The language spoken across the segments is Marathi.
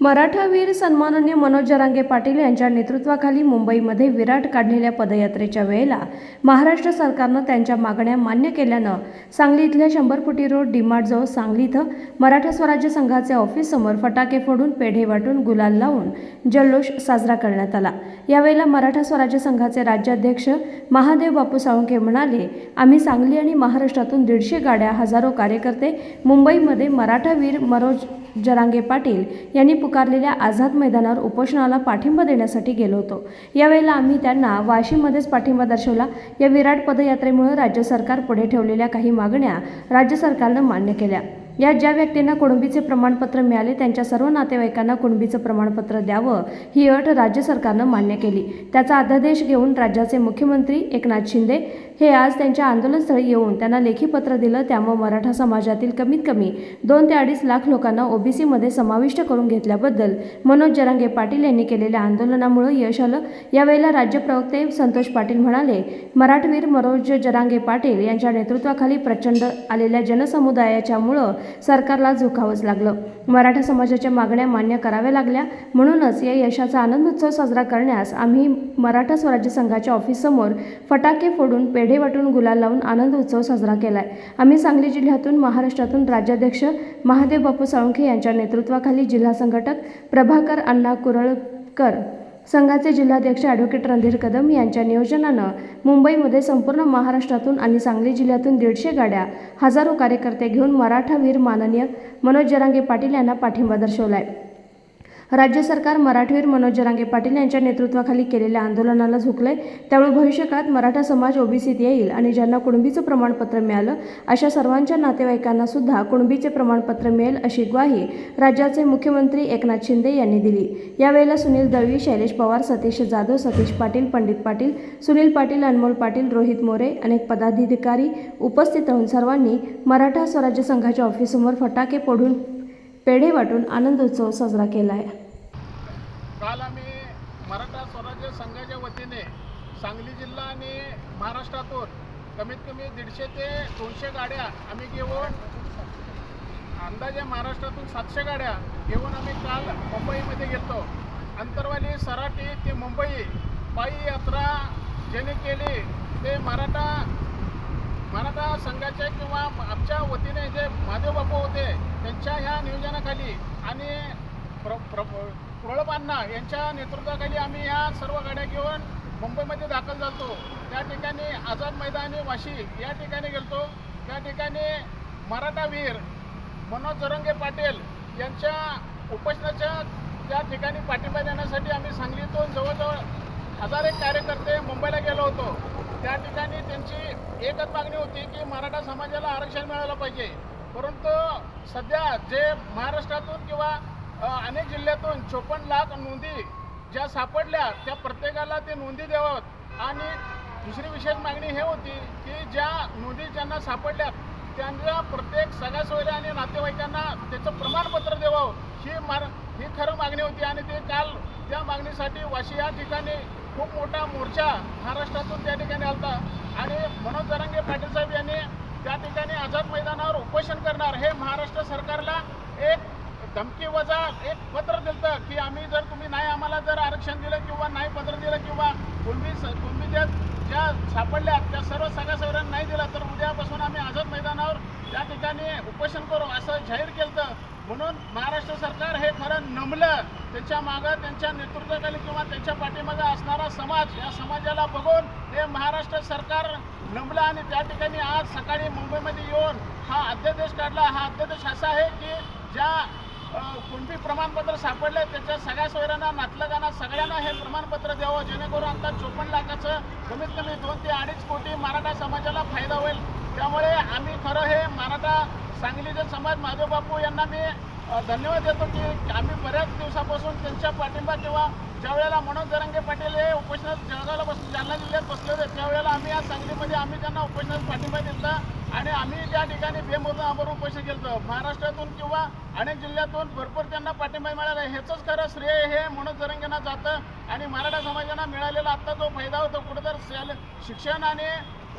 मराठा वीर सन्माननीय मनोज जरांगे पाटील यांच्या नेतृत्वाखाली मुंबईमध्ये विराट काढलेल्या पदयात्रेच्या वेळेला महाराष्ट्र सरकारनं त्यांच्या मागण्या मान्य केल्यानं सांगली इथल्या शंभर फुटी रोड डीमार्टजवळ सांगली इथं मराठा स्वराज्य संघाचे ऑफिस समोर फटाके फोडून पेढे वाटून गुलाल लावून जल्लोष साजरा करण्यात आला. यावेळेला मराठा स्वराज्य संघाचे राज्याध्यक्ष महादेव बापू साळुंखे म्हणाले आम्ही सांगली आणि महाराष्ट्रातून दीडशे गाड्या हजारो कार्यकर्ते मुंबईमध्ये मराठा वीर मनोज जरांगे पाटील यांनी पुकारलेल्या आझाद मैदानावर उपोषणाला पाठिंबा देण्यासाठी गेलो होतो. यावेळेला आम्ही त्यांना वाशीमध्येच पाठिंबा दर्शवला. या विराट पदयात्रेमुळे राज्य सरकार पुढे ठेवलेल्या काही मागण्या राज्य सरकारनं मान्य केल्या. यात ज्या व्यक्तींना कुणबीचे प्रमाणपत्र मिळाले त्यांच्या सर्व नातेवाईकांना कुणबीचं प्रमाणपत्र द्यावं ही अट राज्य सरकारनं मान्य केली. त्याचा अध्यादेश घेऊन राज्याचे मुख्यमंत्री एकनाथ शिंदे हे आज त्यांच्या आंदोलनस्थळी येऊन त्यांना लेखी पत्र दिलं. त्यामुळे मराठा समाजातील कमीत कमी दोन ते अडीच लाख लोकांना ओबीसीमध्ये समाविष्ट करून घेतल्याबद्दल मनोज जरांगे पाटील यांनी केलेल्या आंदोलनामुळे यश आलं. यावेळेला राज्य प्रवक्ते संतोष पाटील म्हणाले मराठवीर मनोज जरांगे पाटील यांच्या नेतृत्वाखाली प्रचंड आलेल्या जनसमुदायाच्यामुळं सरकारला झुकावंच लागलं. मराठा समाजाच्या मागण्या मान्य कराव्या लागल्या. म्हणूनच या यशाचा आनंदोत्सव साजरा करण्यास आम्ही मराठा स्वराज्य संघाच्या ऑफिससमोर फटाके फोडून पेढे वाटून गुलाल लावून आनंद उत्सव साजरा केलाय. आम्ही सांगली जिल्ह्यातून महाराष्ट्रातून राज्याध्यक्ष महादेव बापू साळुंखे यांच्या नेतृत्वाखाली जिल्हा संघटक प्रभाकर अण्णा कुरळकर संघाचे जिल्हाध्यक्ष ॲडव्होकेट रणधीर कदम यांच्या नियोजनानं मुंबईमध्ये संपूर्ण महाराष्ट्रातून आणि सांगली जिल्ह्यातून दीडशे गाड्या हजारो कार्यकर्ते घेऊन मराठा वीर माननीय मनोज जरांगे पाटील यांना पाठिंबा दर्शवलाय. राज्य सरकार मराठवीर मनोज जरांगे पाटील यांच्या नेतृत्वाखाली केलेल्या आंदोलनाला झुकलंय. त्यामुळे भविष्यकाळात मराठा समाज ओबीसीत येईल आणि ज्यांना कुणबीचं प्रमाणपत्र मिळालं अशा सर्वांच्या नातेवाईकांना सुद्धा कुणबीचे प्रमाणपत्र मिळेल अशी ग्वाही राज्याचे मुख्यमंत्री एकनाथ शिंदे यांनी दिली. यावेळेला सुनील दळवी शैलेश पवार सतीश जाधव सतीश पाटील पंडित पाटील सुनील पाटील अनमोल पाटील रोहित मोरे अनेक पदाधिकारी उपस्थित राहून सर्वांनी मराठा स्वराज्य संघाच्या ऑफिससमोर फटाके फोडून पेढे वाटून आनंदोत्सव साजरा केला आहे काल आम्ही मराठा स्वराज्य संघाच्या वतीने सांगली जिल्हा आणि महाराष्ट्रातून कमीत कमी दीडशे ते दोनशे गाड्या आम्ही घेऊन अंदाजे महाराष्ट्रातून सातशे गाड्या घेऊन आम्ही काल मुंबईमध्ये गेलो अंतरवाली सराटी ते मुंबई पायी यात्रा ज्याने केली ते मराठा मराठा संघाचे किंवा आमच्या वतीने जे महादेव बापू होते त्यांच्या ह्या नियोजनाखाली आणि प्र प्र कुरळपांना यांच्या नेतृत्वाखाली आम्ही या सर्व गाड्या घेऊन मुंबईमध्ये दाखल झालतो. त्या ठिकाणी आझाद मैदानी वाशी या ठिकाणी गेलतो. त्या ठिकाणी मराठा वीर मनोज जरंगे पाटील यांच्या उपोषणाच्या त्या ठिकाणी पाठिंबा देण्यासाठी आम्ही सांगलीतून जवळजवळ हजार एक कार्यकर्ते मुंबईला गेलो होतो. त्या ठिकाणी त्यांची एकच मागणी होती की मराठा समाजाला आरक्षण मिळालं पाहिजे. परंतु सध्या जे महाराष्ट्रातून किंवा अनेक जिल्ह्यातून चोपन्न लाख नोंदी ज्या सापडल्या त्या प्रत्येकाला ते नोंदी द्यावं. आणि दुसरी विशेष मागणी हे होती की ज्या नोंदी ज्यांना सापडल्या त्यांना प्रत्येक सगळ्या आणि नातेवाईकांना त्याचं प्रमाणपत्र द्यावं. ही मार ही खरं मागणी होती आणि ते काल त्या मागणीसाठी वाशी या ठिकाणी खूप मोठा मोर्चा महाराष्ट्रातून त्या ठिकाणी आलता. आणि मनोज जरांगे पाटील साहेब यांनी त्या ठिकाणी आझाद मैदानावर उपोषण करणार हे महाराष्ट्र सरकारला एक धमकी वजा एक पत्र दिलं की आम्ही जर तुम्ही नाही आम्हाला जर आरक्षण दिलं किंवा नाही पत्र दिलं किंवा कुणबी कुणबी ज्या ज्या सापडल्या त्या सर्व सगळ्या सगळ्यांना नाही दिलं तर उद्यापासून आम्ही आझाद मैदानावर त्या ठिकाणी उपोषण करू असं जाहीर केलं म्हणून महाराष्ट्र सरकार हे खरं नमलं. त्यांच्या मागं त्यांच्या नेतृत्वाखाली किंवा त्यांच्या पाठीमागं असणारा समाज या समाजाला बघून हे महाराष्ट्र सरकार नमलं आणि त्या ठिकाणी आज सकाळी मुंबईमध्ये येऊन हा अध्यादेश काढला. हा अध्यादेश असा आहे की ज्या कुणबी प्रमाणपत्र सापडलं त्याच्या सगळ्या सोयऱ्यांना नातलगांना सगळ्यांना हे प्रमाणपत्र द्यावं जेणेकरून आता चोपन्न लाखाचं कमीत कमी दोन ते अडीच कोटी मराठा समाजाला फायदा होईल. त्यामुळे आम्ही खरं हे मराठा सांगलीचे समाज माधव बापू यांना मी धन्यवाद देतो की आम्ही बऱ्याच दिवसापासून त्यांच्या पाठिंबा किंवा ज्या वेळेला मनोज जरंगे पाटील हे उपोषणात जळगावला बसून जालना जिल्ह्यात बसले होते त्यावेळेला आम्ही या सांगलीमध्ये आम्ही त्यांना उपोषणात पाठिंबा दिला. आणि आम्ही त्या ठिकाणी बेमुदत पैसे केलं महाराष्ट्रातून किंवा अनेक जिल्ह्यातून भरपूर त्यांना पाठिंबा मिळाला. ह्याचंच खरं श्रेय हे मनोज जरंगेना जातं आणि मराठा समाजाला मिळालेला आत्ता जो फायदा होतो कुठं तर शिक्षण आणि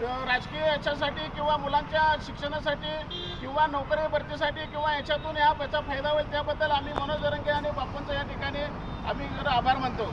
राजकीय याच्यासाठी किंवा मुलांच्या शिक्षणासाठी किंवा नोकरी भरतीसाठी किंवा याच्यातून ह्या याचा फायदा होईल त्याबद्दल आम्ही मनोज जरंगे आणि बापूंचं या ठिकाणी आम्ही आभार मानतो.